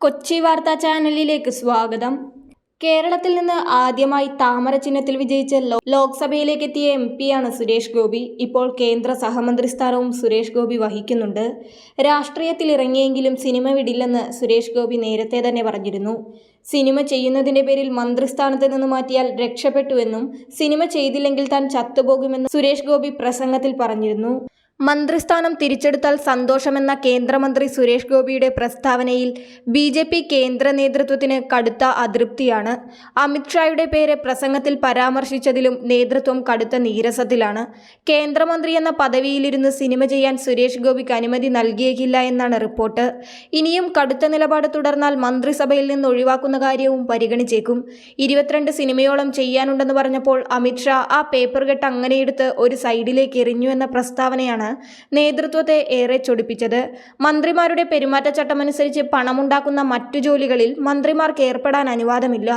കൊച്ചി വാർത്താ ചാനലിലേക്ക് സ്വാഗതം. കേരളത്തിൽ നിന്ന് ആദ്യമായി താമര ചിഹ്നത്തിൽ വിജയിച്ച ലോക്സഭയിലേക്ക് എത്തിയ എം പിയാണ് സുരേഷ് ഗോപി. ഇപ്പോൾ കേന്ദ്ര സഹമന്ത്രി സ്ഥാനവും സുരേഷ് ഗോപി വഹിക്കുന്നുണ്ട്. രാഷ്ട്രീയത്തിൽ ഇറങ്ങിയെങ്കിലും സിനിമ വിടില്ലെന്ന് സുരേഷ് ഗോപി നേരത്തെ തന്നെ പറഞ്ഞിരുന്നു. സിനിമ ചെയ്യുന്നതിന്റെ പേരിൽ മന്ത്രിസ്ഥാനത്ത് നിന്ന് മാറ്റിയാൽ രക്ഷപ്പെട്ടുവെന്നും സിനിമ ചെയ്തില്ലെങ്കിൽ താൻ ചത്തുപോകുമെന്നും സുരേഷ് ഗോപി പ്രസംഗത്തിൽ പറഞ്ഞിരുന്നു. മന്ത്രിസ്ഥാനം തിരിച്ചെടുത്താൽ സന്തോഷമെന്ന കേന്ദ്രമന്ത്രി സുരേഷ് ഗോപിയുടെ പ്രസ്താവനയിൽ ബി ജെ പി കേന്ദ്ര നേതൃത്വത്തിന് കടുത്ത അതൃപ്തിയാണ്. അമിത്ഷായുടെ പേര് പ്രസംഗത്തിൽ പരാമർശിച്ചതിലും നേതൃത്വം കടുത്ത നീരസത്തിലാണ്. കേന്ദ്രമന്ത്രി എന്ന പദവിയിലിരുന്ന് സിനിമ ചെയ്യാൻ സുരേഷ് ഗോപിക്ക് അനുമതി നൽകിയേക്കില്ല എന്നാണ് റിപ്പോർട്ട്. ഇനിയും കടുത്ത നിലപാട് തുടർന്നാൽ മന്ത്രിസഭയിൽ നിന്ന് ഒഴിവാക്കുന്ന കാര്യവും പരിഗണിച്ചേക്കും. ഇരുപത്തിരണ്ട് സിനിമയോളം ചെയ്യാനുണ്ടെന്ന് പറഞ്ഞപ്പോൾ അമിത്ഷാ ആ പേപ്പർ കെട്ട് അങ്ങനെയെടുത്ത് ഒരു സൈഡിലേക്ക് എറിഞ്ഞു എന്ന പ്രസ്താവനയാണ് നേതൃത്വത്തെ ഏറെ ചൊടിപ്പിച്ചത്. മന്ത്രിമാരുടെ പെരുമാറ്റച്ചട്ടമനുസരിച്ച് പണമുണ്ടാക്കുന്ന മറ്റു ജോലികളിൽ മന്ത്രിമാർക്ക് ഏർപ്പെടാൻ അനുവാദമില്ല.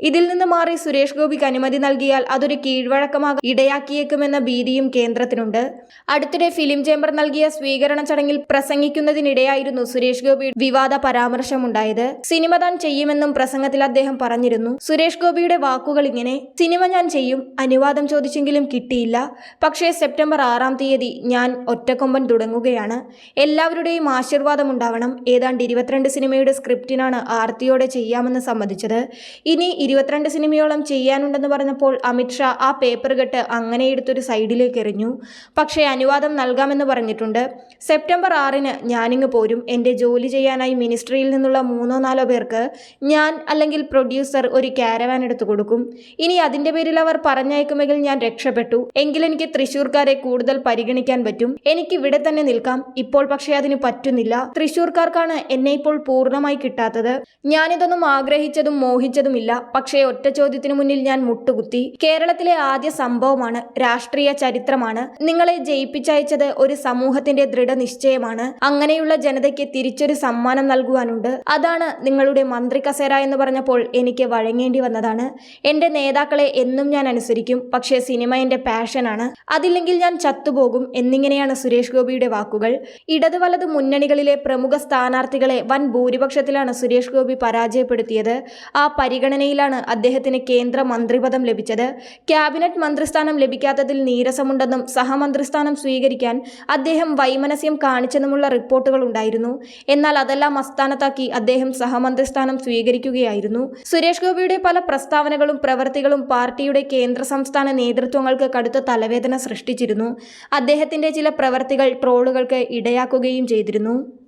ഇതിൽ നിന്ന് മാറി സുരേഷ് ഗോപിക്ക് അനുമതി നൽകിയാൽ അതൊരു കീഴ്വഴക്കമാകാൻ ഇടയാക്കിയേക്കുമെന്ന ഭീതിയും കേന്ദ്രത്തിനുണ്ട്. അടുത്തിടെ ഫിലിം ചേംബർ നൽകിയ സ്വീകരണ ചടങ്ങിൽ പ്രസംഗിക്കുന്നതിനിടെയായിരുന്നു സുരേഷ് ഗോപി വിവാദ പരാമർശമുണ്ടായത്. സിനിമ താൻ ചെയ്യുമെന്നും പ്രസംഗത്തിൽ അദ്ദേഹം പറഞ്ഞിരുന്നു. സുരേഷ് ഗോപിയുടെ വാക്കുകൾ ഇങ്ങനെ സിനിമ ഞാൻ ചെയ്യും അനുവാദം ചോദിച്ചെങ്കിലും കിട്ടിയില്ല. പക്ഷേ സെപ്റ്റംബർ ആറാം തീയതി ഞാൻ ഒറ്റക്കൊമ്പൻ തുടങ്ങുകയാണ്. എല്ലാവരുടെയും ആശീർവാദം ഉണ്ടാവണം. ഏതാണ്ട് ഇരുപത്തിരണ്ട് സിനിമയുടെ സ്ക്രിപ്റ്റിനാണ് ആർത്തിയോടെ ചെയ്യാമെന്ന് സമ്മതിച്ചത്. ഇനി ഇരുപത്തിരണ്ട് സിനിമയോളം ചെയ്യാനുണ്ടെന്ന് പറഞ്ഞപ്പോൾ അമിത്ഷാ ആ പേപ്പർ കെട്ട് അങ്ങനെ എടുത്തൊരു സൈഡിലേക്ക് എറിഞ്ഞു. പക്ഷേ അനുവാദം നൽകാമെന്ന് പറഞ്ഞിട്ടുണ്ട്. സെപ്റ്റംബർ ആറിന് ഞാനിങ്ങ് പോരും. എന്റെ ജോലി ചെയ്യാനായി മിനിസ്ട്രിയിൽ നിന്നുള്ള മൂന്നോ നാലോ പേർക്ക് ഞാൻ അല്ലെങ്കിൽ പ്രൊഡ്യൂസർ ഒരു ക്യാരവാൻ എടുത്തു കൊടുക്കും. ഇനി അതിന്റെ പേരിൽ അവർ പറഞ്ഞയക്കുമെങ്കിൽ ഞാൻ രക്ഷപ്പെട്ടു. എങ്കിലെനിക്ക് തൃശ്ശൂർക്കാരെ കൂടുതൽ പരിഗണിക്കാൻ പറ്റും. എനിക്ക് ഇവിടെ തന്നെ നിൽക്കാം. ഇപ്പോൾ പക്ഷേ അതിന് പറ്റുന്നില്ല. തൃശ്ശൂർക്കാർക്കാണ് എന്നെ ഇപ്പോൾ പൂർണമായി കിട്ടാത്തത്. ഞാനിതൊന്നും ആഗ്രഹിച്ചതും മോഹിച്ചതുമില്ല. പക്ഷേ ഒറ്റ ചോദ്യത്തിനു മുന്നിൽ ഞാൻ മുട്ടുകുത്തി. കേരളത്തിലെ ആദ്യ സംഭവമാണ് രാഷ്ട്രീയ ചരിത്രമാണ്. നിങ്ങളെ ജയിപ്പിച്ചയച്ചത് ഒരു സമൂഹത്തിന്റെ ദൃഢനിശ്ചയമാണ്. അങ്ങനെയുള്ള ജനതയ്ക്ക് തിരിച്ചൊരു സമ്മാനം നൽകുവാനുണ്ട്. അതാണ് നിങ്ങളുടെ മന്ത്രി കസേര എന്ന് പറഞ്ഞപ്പോൾ എനിക്ക് വഴങ്ങേണ്ടി വന്നതാണ്. എന്റെ നേതാക്കളെ എന്നും ഞാൻ അനുസരിക്കും. പക്ഷേ സിനിമ എന്റെ പാഷനാണ് അതില്ലെങ്കിൽ ഞാൻ ചത്തുപോകും എന്നിങ്ങനെയാണ് സുരേഷ് ഗോപിയുടെ വാക്കുകൾ. ഇടത് വലത് മുന്നണികളിലെ പ്രമുഖ സ്ഥാനാർത്ഥികളെ വൻ ഭൂരിപക്ഷത്തിലാണ് സുരേഷ് ഗോപി പരാജയപ്പെടുത്തിയത്. ആ പരിഗണനയിലാണ് അദ്ദേഹത്തിന് കേന്ദ്ര മന്ത്രിപദം ലഭിച്ചത്. ക്യാബിനറ്റ് മന്ത്രിസ്ഥാനം ലഭിക്കാത്തതിൽ നീരസമുണ്ടെന്നും സഹമന്ത്രിസ്ഥാനം സ്വീകരിക്കാൻ അദ്ദേഹം വൈമനസ്യം കാണിച്ചെന്നുമുള്ള റിപ്പോർട്ടുകൾ ഉണ്ടായിരുന്നു. എന്നാൽ അതെല്ലാം അസ്ഥാനത്താക്കി അദ്ദേഹം സഹമന്ത്രിസ്ഥാനം സ്വീകരിക്കുകയായിരുന്നു. സുരേഷ് ഗോപിയുടെ പല പ്രസ്താവനകളും പ്രവൃത്തികളും പാർട്ടിയുടെ കേന്ദ്ര സംസ്ഥാന നേതൃത്വങ്ങൾക്ക് കടുത്ത തലവേദന സൃഷ്ടിച്ചിരുന്നു. അദ്ദേഹത്തിന്റെ ചില പ്രവൃത്തികൾ ട്രോളുകൾക്ക് ഇടയാക്കുകയും ചെയ്തിരുന്നു.